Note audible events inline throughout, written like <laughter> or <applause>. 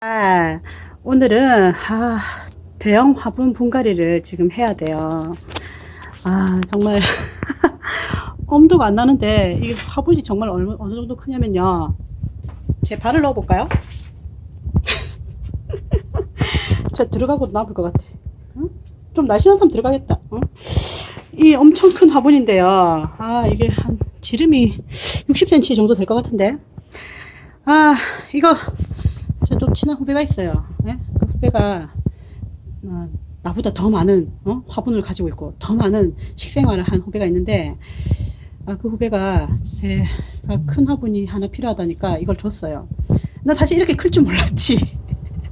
아, 오늘은 아, 대형 화분 분갈이를 지금 해야 돼요. 아, 정말 <laughs> 엄두가 안 나는데 이 화분이 정말 어느, 어느 정도 크냐면요. 제 발을 넣어볼까요? <laughs> 저 들어가고 나쁠 것 같아. 응? 좀 날씬한 사람 들어가겠다. 응? 이 엄청 큰 화분인데요. 아, 이게 한 지름이 60cm 정도 될 것 같은데. 아, 이거 저 좀 친한 후배가 있어요. 예? 그 후배가 어, 나보다 더 많은 어? 화분을 가지고 있고 더 많은 식생활을 한 후배가 있는데 아, 그 후배가 제가 큰 화분이 하나 필요하다니까 이걸 줬어요. 나 사실 이렇게 클 줄 몰랐지.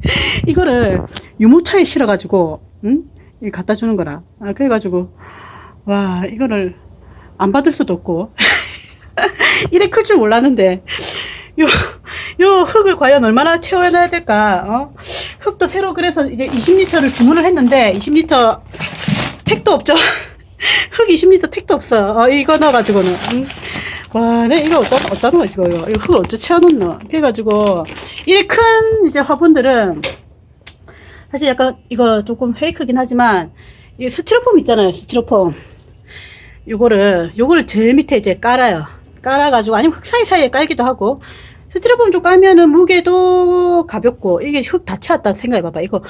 <laughs> 이거를 유모차에 실어가지고 응? 이 갖다 주는 거라. 아, 그래가지고 와 이거를 안 받을 수도 없고 <laughs> 이래 클 줄 몰랐는데 요, 요 흙을 과연 얼마나 채워놔야 될까, 어? 흙도 새로 그래서 이제 20리터를 주문을 했는데, 20리터 택도 없죠? <laughs> 흙 20리터 택도 없어. 어, 이거 넣어가지고는. 응? 와, 내 이거 어쩌, 어쩌노, 이거, 이거. 흙 어쩌 채워놓노. 그래가지고, 이래 큰 이제 화분들은, 사실 약간 이거 조금 페이크긴 하지만, 이 스티로폼 있잖아요, 스티로폼. 요거를, 요거를 제일 밑에 이제 깔아요. 깔아가지고, 아니면 흙 사이사이에 깔기도 하고, 스티로폼 좀 깔면은 무게도 가볍고, 이게 흙 다 채웠다 생각해봐봐. 이거,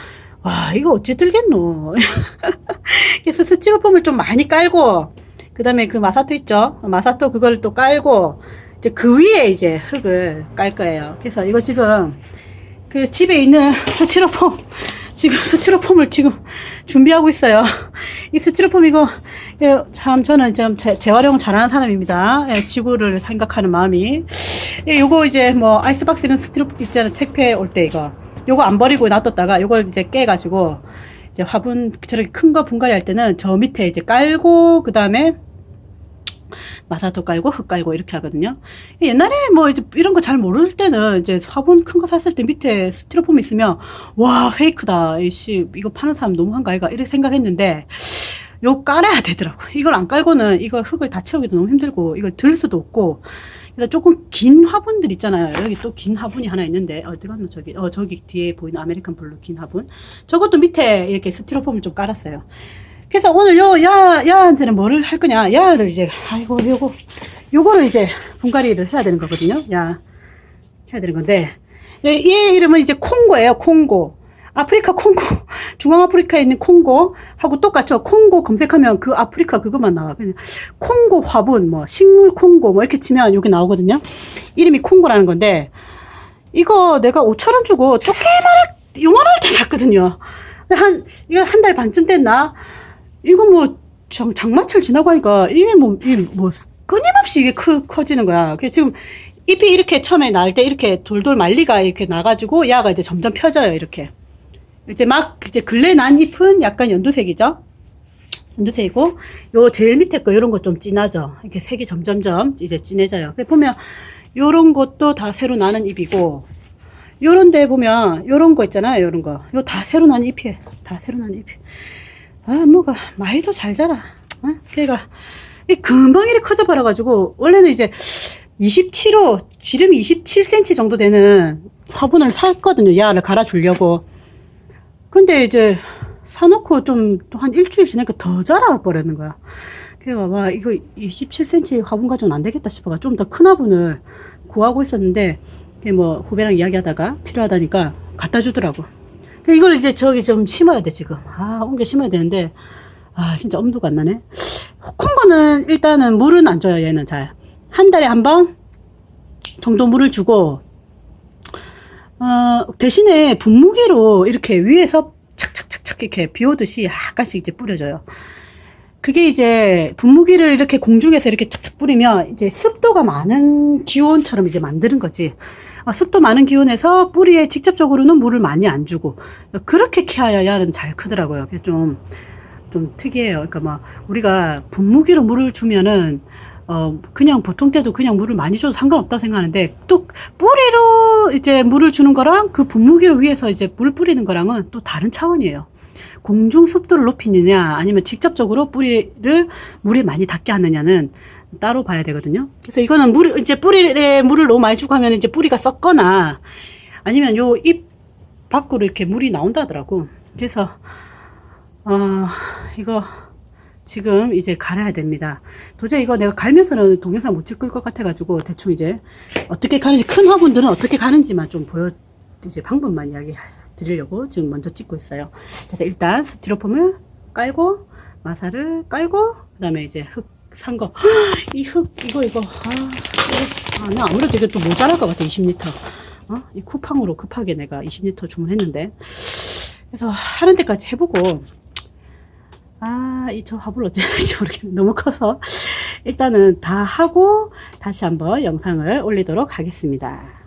와, 이거 어찌 들겠노. <laughs> 그래서 스티로폼을 좀 많이 깔고, 그 다음에 그 마사토 있죠? 마사토 그걸 또 깔고, 이제 그 위에 이제 흙을 깔 거예요. 그래서 이거 지금, 그 집에 있는 <laughs> 스티로폼, 지금 스티로폼을 지금 준비하고 있어요. <laughs> 이 스티로폼 이거, 예, 참 저는 좀 재, 재활용 잘하는 사람입니다. 예, 지구를 생각하는 마음이. 예, 요거 이제 뭐 아이스박스는 스티로폼 있잖아요. 책폐 올때 이거. 요거 안 버리고 놔뒀다가 요걸 이제 깨가지고 이제 화분 저렇게 큰 거 분갈이 할 때는 저 밑에 이제 깔고 그 다음에 마사토 깔고 흙 깔고 이렇게 하거든요. 옛날에 뭐 이제 이런 거 잘 모를 때는 이제 화분 큰 거 샀을 때 밑에 스티로폼 있으면 와 페이크다 이씨 이거 파는 사람 너무한가 이가 이렇게 생각했는데 요 깔아야 되더라고. 이걸 안 깔고는 이거 흙을 다 채우기도 너무 힘들고 이걸 들 수도 없고 그래서 조금 긴 화분들 있잖아요. 여기 또 긴 화분이 하나 있는데 어디 갔노 저기 어 저기 뒤에 보이는 아메리칸 블루 긴 화분 저것도 밑에 이렇게 스티로폼을 좀 깔았어요. 그래서 오늘 요 야, 야한테는 뭐를 할 거냐? 야를 이제, 아이고, 요거, 요거를 이제 분갈이를 해야 되는 거거든요. 야, 해야 되는 건데. 얘 이름은 이제 콩고예요, 콩고. 아프리카 콩고. 중앙아프리카에 있는 콩고. 하고 똑같죠. 콩고 검색하면 그 아프리카 그것만 나와. 그냥 콩고 화분, 뭐, 식물 콩고, 뭐 이렇게 치면 여기 나오거든요. 이름이 콩고라는 건데. 이거 내가 5천 원 주고 조그만한, 요만할 때 샀거든요. 한, 이거 한 달 반쯤 됐나? 이거 뭐 장, 장마철 지나고 하니까 이게 뭐, 이게 뭐 끊임없이 이게 크, 커지는 거야. 그 지금 잎이 이렇게 처음에 날 때 이렇게 돌돌 말리가 이렇게 나가지고 야가 이제 점점 펴져요. 이렇게. 이제 막 이제 근래 난 잎은 약간 연두색이죠. 연두색이고 요 제일 밑에 거 요런 거 좀 진하죠. 이렇게 색이 점점점 이제 진해져요. 보면 요런 것도 다 새로 나는 잎이고 요런 데 보면 요런 거 있잖아요. 요런 거. 요 다 새로 난 잎이에요. 다 새로 난 잎이. 아, 뭐가, 많이도 잘 자라. 어? 걔가, 이 금방 이렇게 커져 버려 가지고, 원래는 이제 27호, 지름이 27cm 정도 되는 화분을 샀거든요. 야를 갈아 주려고. 근데 이제, 사놓고 좀, 또한 일주일 지나니까 더 자라 버리는 거야. 그래가, 와, 이거 27cm 화분 가져는 안 되겠다 싶어가 좀 더 큰 화분을 구하고 있었는데, 뭐, 후배랑 이야기하다가 필요하다니까 갖다 주더라고. 이걸 이제 저기 좀 심어야 돼, 지금. 아, 옮겨 심어야 되는데, 아, 진짜 엄두가 안 나네. 큰 거는 일단은 물은 안 줘요, 얘는 잘. 한 달에 한 번 정도 물을 주고, 어, 대신에 분무기로 이렇게 위에서 착착착착 이렇게 비 오듯이 약간씩 이제 뿌려줘요. 그게 이제 분무기를 이렇게 공중에서 이렇게 탁탁 뿌리면 이제 습도가 많은 기온처럼 이제 만드는 거지. 어, 습도 많은 기온에서 뿌리에 직접적으로는 물을 많이 안 주고 그렇게 키워야 야는 잘 크더라고요. 그게 좀, 좀 특이해요. 그러니까 막 우리가 분무기로 물을 주면은 어, 그냥 보통 때도 그냥 물을 많이 줘도 상관없다고 생각하는데, 또, 뿌리로 이제 물을 주는 거랑 그 분무기로 위에서 이제 물 뿌리는 거랑은 또 다른 차원이에요. 공중 습도를 높이느냐, 아니면 직접적으로 뿌리를 물에 많이 닿게 하느냐는 따로 봐야 되거든요. 그래서 이거는 물, 이제 뿌리에 물을 너무 많이 주고 하면 이제 뿌리가 썩거나, 아니면 요 잎, 밖으로 이렇게 물이 나온다더라고. 그래서 어 이거 지금 이제 갈아야 됩니다. 도저히 이거 내가 갈면서는 동영상 못 찍을 것 같아가지고 대충 이제 어떻게 가는지 큰 화분들은 어떻게 가는지만 좀 보여 이제 방법만 이야기 드리려고 지금 먼저 찍고 있어요. 그래서 일단 스티로폼을 깔고 마사를 깔고 그다음에 이제 흙 산 거. 이 흙 이거 이거 아, 아, 나 아무래도 이게 또 모자랄 것 같아 20리터. 어? 이 쿠팡으로 급하게 내가 20리터 주문했는데 그래서 하는 데까지 해보고 아, 이 저 화분을 어떻게 해야 될지 모르겠네. 너무 커서. 일단은 다 하고 다시 한번 영상을 올리도록 하겠습니다.